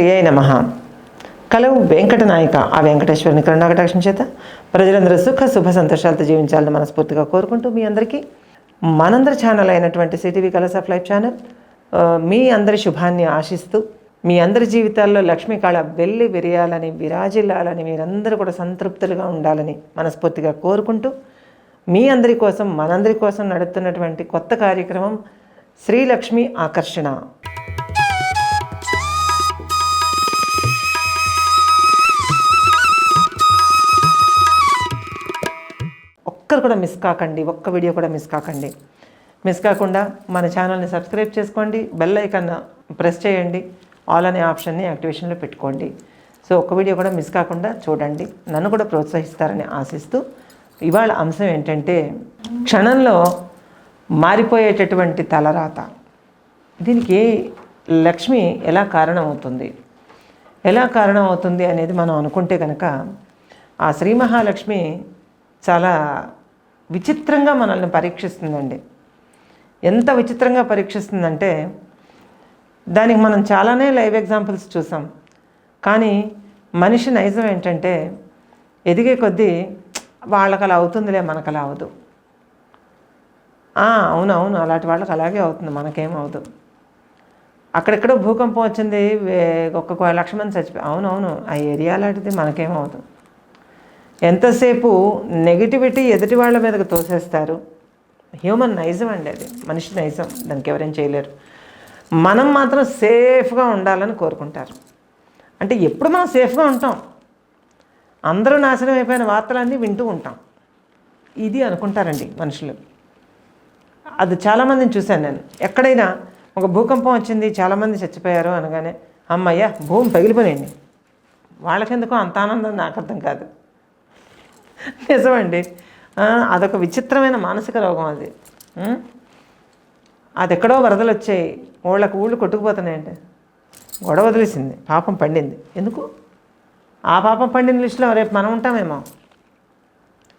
శ్రీయై నమ. కలవు వెంకటనాయక ఆ వెంకటేశ్వరుని కరుణాకటాక్షం చేత ప్రజలందరూ సుఖ శుభ సంతోషాలతో జీవించాలని మనస్ఫూర్తిగా కోరుకుంటూ మీ అందరికీ మనందరి ఛానల్ అయినటువంటి CTV colours of life channel మీ అందరి శుభాన్ని ఆశిస్తూ మీ అందరి జీవితాల్లో లక్ష్మీ కళ వెళ్ళి విరియాలని విరాజిల్లాలని మీరందరూ కూడా సంతృప్తులుగా ఉండాలని మనస్ఫూర్తిగా కోరుకుంటూ మీ అందరి కోసం మనందరి కోసం నడుస్తున్నటువంటి కొత్త కార్యక్రమం శ్రీలక్ష్మి ఆకర్షణ. ఒక్కరు కూడా మిస్ కాకండి ఒక్క వీడియో కూడా మిస్ కాకండి. మిస్ కాకుండా మన ఛానల్ని సబ్స్క్రైబ్ చేసుకోండి బెల్ ఐకాన్ ప్రెస్ చేయండి ఆల్ అనే ఆప్షన్ని యాక్టివేషన్లో పెట్టుకోండి. సో ఒక్క వీడియో కూడా మిస్ కాకుండా చూడండి నన్ను కూడా ప్రోత్సహిస్తారని ఆశిస్తూ ఇవాళ అంశం ఏంటంటే క్షణంలో మారిపోయేటటువంటి తలరాత. దీనికి లక్ష్మి ఎలా కారణమవుతుంది? ఎలా కారణమవుతుంది అనేది మనం అనుకుంటే కనుక ఆ శ్రీ మహాలక్ష్మి చాలా విచిత్రంగా మనల్ని పరీక్షిస్తుందండి. ఎంత విచిత్రంగా పరీక్షిస్తుందంటే దానికి మనం చాలానే లైవ్ ఎగ్జాంపుల్స్ చూసాం. కానీ మనిషి నైజం ఏంటంటే ఎదిగే కొద్దీ వాళ్ళకి అలా అవుతుందిలే మనకు అలా అవదు అవునవును అలాంటి వాళ్ళకి అలాగే అవుతుంది మనకేం అవదు. అక్కడెక్కడో భూకంపం వచ్చింది ఒక్క లక్ష మంది చచ్చిపోయి అవునవును ఆ ఏరియా లాంటిది మనకేమవుతుంది ఎంతసేపు నెగిటివిటీ ఎదుటి వాళ్ళ మీదకి తోసేస్తారు? హ్యూమన్ నైజం అండి అది. మనిషి నైజం. దానికి ఎవరేం చేయలేరు. మనం మాత్రం సేఫ్గా ఉండాలని కోరుకుంటారు. అంటే ఎప్పుడు మనం సేఫ్గా ఉంటాం? అందరూ నాశనం అయిపోయిన వార్తలన్నీ వింటూ ఉంటాం. ఇది అనుకుంటారండి మనుషులు. అది చాలామందిని చూశాను నేను. ఎక్కడైనా ఒక భూకంపం వచ్చింది చాలామంది చచ్చిపోయారు అనగానే అమ్మయ్య భూమి పగిలిపోయింది. వాళ్ళకెందుకో అంత ఆనందం నాకు అర్థం కాదు. నిజమండి. అదొక విచిత్రమైన మానసిక రోగం అది. అది ఎక్కడో వరదలు వచ్చాయి ఊళ్ళకు ఊళ్ళు కొట్టుకుపోతున్నాయండి గొడవ వదిలేసింది. పాపం పండింది. ఎందుకు? ఆ పాపం పండిన లిస్టులో రేపు మనం ఉంటామేమో.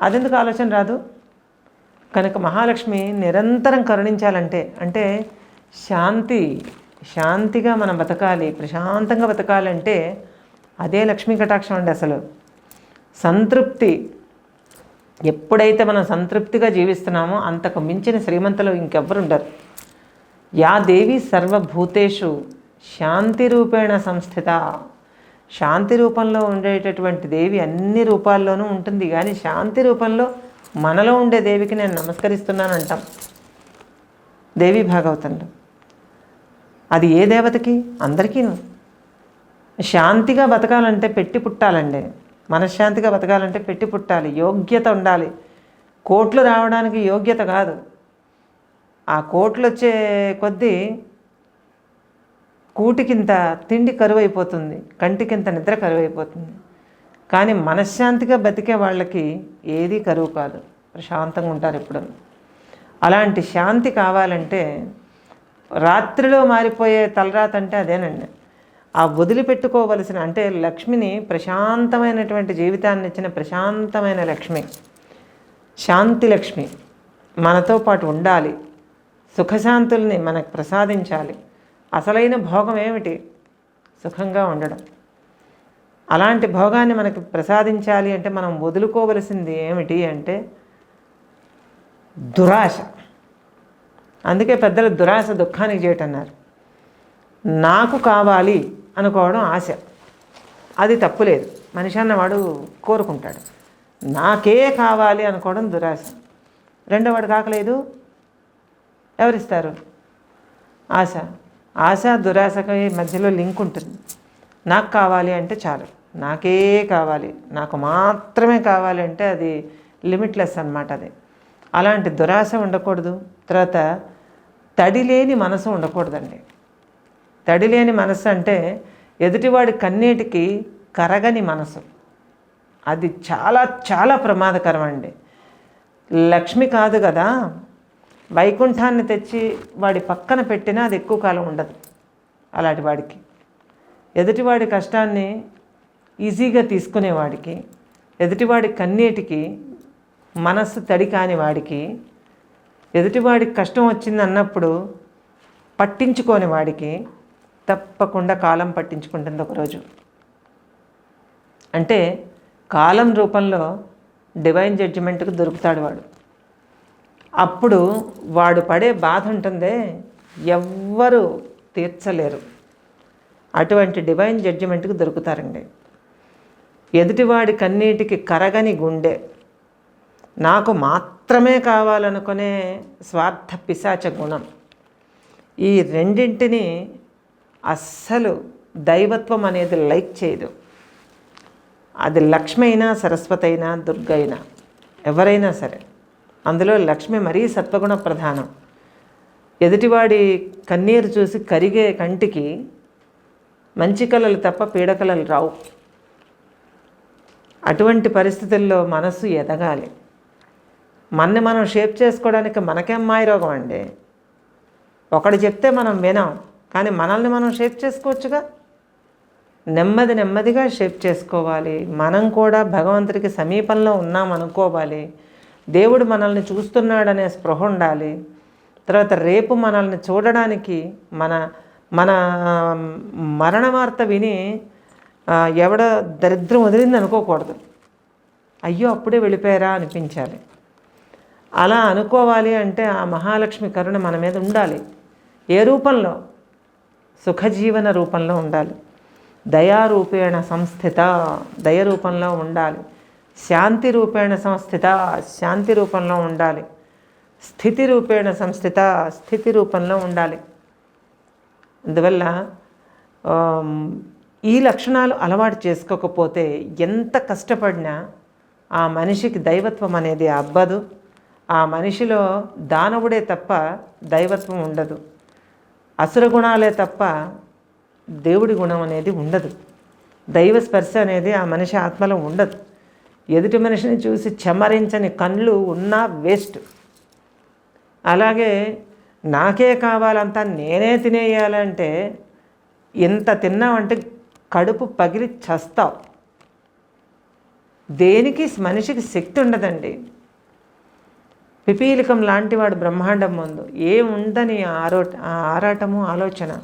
అదెందుకు ఆలోచన రాదు? కనుక మహాలక్ష్మి నిరంతరం కరుణించాలంటే అంటే శాంతి శాంతిగా మనం బతకాలి ప్రశాంతంగా బతకాలంటే అదే లక్ష్మీ కటాక్షం అండి అసలు. సంతృప్తి ఎప్పుడైతే మనం సంతృప్తిగా జీవిస్తున్నామో అంతకు మించిన శ్రీమంతులు ఇంకెవ్వరు ఉండరు యా దేవి సర్వభూతేషు శాంతి రూపేణ సంస్థిత. శాంతి రూపంలో ఉండేటటువంటి దేవి అన్ని రూపాల్లోనూ ఉంటుంది. కానీ శాంతి రూపంలో మనలో ఉండే దేవికి నేను నమస్కరిస్తున్నాను అంటాం దేవి భాగవతంలో. అది ఏ దేవతకి? అందరికీను. శాంతిగా బతకాలంటే పెట్టి పుట్టాలండి. మనశ్శాంతిగా బతకాలంటే పెట్టి పుట్టాలి యోగ్యత ఉండాలి. కోట్లు రావడానికి యోగ్యత కాదు. ఆ కోట్లు వచ్చే కొద్దీ కూటికింత తిండి కరువైపోతుంది కంటికింత నిద్ర కరువైపోతుంది. కానీ మనశ్శాంతిగా బతికే వాళ్ళకి ఏదీ కరువు కాదు. ప్రశాంతంగా ఉంటారు ఎప్పుడు. అలాంటి శాంతి కావాలంటే రాత్రిలో మారిపోయే తలరాత అంటే అదేనండి. ఆ వదిలిపెట్టుకోవలసిన అంటే లక్ష్మిని ప్రశాంతమైనటువంటి జీవితాన్ని ఇచ్చిన ప్రశాంతమైన లక్ష్మి శాంతి లక్ష్మి మనతో పాటు ఉండాలి సుఖశాంతుల్ని మనకు ప్రసాదించాలి. అసలైన భోగం ఏమిటి? సుఖంగా ఉండడం. అలాంటి భోగాన్ని మనకు ప్రసాదించాలి అంటే మనం వదులుకోవలసింది ఏమిటి అంటే దురాశ. అందుకే పెద్దలు దురాశ దుఃఖానికి చేయటన్నారు నాకు కావాలి అనుకోవడం ఆశ. అది తప్పులేదు మనిషి అన్నవాడు కోరుకుంటాడు. నాకే కావాలి అనుకోవడం దురాశ. రెండోవాడు కాకలేదు. ఎవరిస్తారు? ఆశ. ఆశ దురాశకి మధ్యలో లింక్ ఉంటుంది. నాకు కావాలి అంటే చాలు. నాకే కావాలి. నాకు మాత్రమే కావాలి అంటే అది లిమిట్లెస్ అన్నమాట అది. అలాంటి దురాశ ఉండకూడదు. తర్వాత తడి లేని మనసు ఉండకూడదండి. తడి లేని మనసు అంటే ఎదుటివాడి కన్నీటికి కరగని మనసు. అది చాలా చాలా ప్రమాదకరం అండి లక్ష్మి కాదు కదా వైకుంఠాన్ని తెచ్చి వాడి పక్కన పెట్టినా అది ఎక్కువ కాలం ఉండదు అలాంటి వాడికి. ఎదుటివాడి కష్టాన్ని ఈజీగా తీసుకునేవాడికి ఎదుటివాడి కన్నీటికి మనస్సు తడి కాని వాడికి ఎదుటివాడికి కష్టం వచ్చింది అన్నప్పుడు పట్టించుకోని వాడికి తప్పకుండా కాలం పట్టించుకుంటుంది ఒకరోజు. అంటే కాలం రూపంలో డివైన్ జడ్జిమెంట్కి దొరుకుతాడు వాడు. అప్పుడు వాడు పడే బాధ ఉంటుందే ఎవ్వరు తీర్చలేరు. అటువంటి డివైన్ జడ్జిమెంట్కి దొరుకుతారండి. ఎదుటివాడి కన్నీటికి కరగని గుండె. నాకు మాత్రమే కావాలనుకునే స్వార్థ పిశాచ గుణం. ఈ రెండింటిని అస్సలు దైవత్వం అనేది లైక్ చేయదు. అది లక్ష్మి అయినా సరస్వతి అయినా దుర్గ అయినా ఎవరైనా సరే. అందులో లక్ష్మి మరీ సత్వగుణ ప్రధానం. ఎదుటివాడి కన్నీరు చూసి కరిగే కంటికి మంచి కళలు తప్ప పీడకలలు రావు. అటువంటి పరిస్థితుల్లో మనసు ఎదగాలి. మనని మనం షేప్ చేసుకోవడానికి మనకేం మాయరోగం అండి? ఒకడు చెప్తే మనం వినాం. కానీ మనల్ని మనం షేప్ చేసుకోవచ్చుగా? నెమ్మది నెమ్మదిగా షేప్ చేసుకోవాలి. మనం కూడా భగవంతుడికి సమీపంలో ఉన్నాం అనుకోవాలి. దేవుడు మనల్ని చూస్తున్నాడనే స్పృహ ఉండాలి. తర్వాత రేపు మనల్ని చూడడానికి మన మన మరణ వార్త విని ఎవడ దరిద్రం వదిలింది అనుకోకూడదు. అయ్యో అప్పుడే వెళ్ళిపోయారా అనిపించాలి. అలా అనుకోవాలి అంటే ఆ మహాలక్ష్మి కరుణ మన మీద ఉండాలి. ఏ రూపంలో? సుఖజీవన రూపంలో ఉండాలి. దయారూపేణ సంస్థిత దయ రూపంలో ఉండాలి. శాంతి రూపేణ సంస్థిత శాంతి రూపంలో ఉండాలి. స్థితి రూపేణ సంస్థిత స్థితి రూపంలో ఉండాలి. అందువల్ల ఈ లక్షణాలు అలవాటు చేసుకోకపోతే ఎంత కష్టపడినా ఆ మనిషికి దైవత్వం అనేది అబ్బదు. ఆ మనిషిలో దానవుడే తప్ప దైవత్వం ఉండదు. అసుర గుణాలే తప్ప దేవుడి గుణం అనేది ఉండదు. దైవ స్పర్శ అనేది ఆ మనిషి ఆత్మలో ఉండదు. ఎదుటి మనిషిని చూసి చెమరించని కళ్ళు ఉన్నా వేస్ట్. అలాగే నాకే కావాలంతా నేనే తినేయాలంటే ఎంత తిన్నావంటే కడుపు పగిలి చస్తావు. దేనికి మనిషికి శక్తి ఉండదండి. పిపీలికం లాంటి వాడు బ్రహ్మాండం ముందు ఏముందని ఆరో ఆ ఆరాటము ఆలోచన.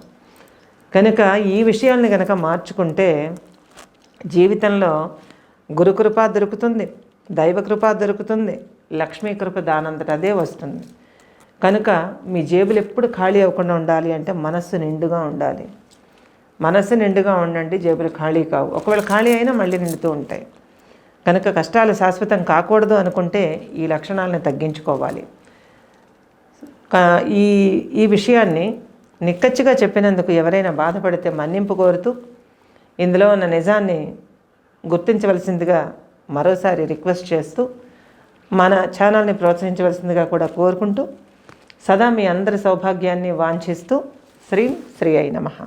కనుక ఈ విషయాల్ని కనుక మార్చుకుంటే జీవితంలో గురుకృప దొరుకుతుంది దైవకృప దొరుకుతుంది లక్ష్మీ కృప దానంతట అదే వస్తుంది. కనుక మీ జేబులు ఎప్పుడు ఖాళీ అవ్వకుండా ఉండాలి అంటే మనస్సు నిండుగా ఉండాలి. మనస్సు నిండుగా ఉండండి జేబులు ఖాళీ కావు. ఒకవేళ ఖాళీ అయినా మళ్ళీ నిండుతూ ఉంటాయి. కనుక కష్టాలు శాశ్వతం కాకూడదు అనుకుంటే ఈ లక్షణాలను తగ్గించుకోవాలి. కా- ఈ ఈ విషయాన్ని నిక్కచ్చిగా చెప్పినందుకు ఎవరైనా బాధపడితే మన్నింపు కోరుతూ ఇందులో ఉన్న నిజాన్ని గుర్తించవలసిందిగా మరోసారి రిక్వెస్ట్ చేస్తూ మన ఛానల్ని ప్రోత్సహించవలసిందిగా కూడా కోరుకుంటూ సదా మీ అందరి సౌభాగ్యాన్ని వాంఛిస్తూ శ్రీ శ్రీ అయి నమః.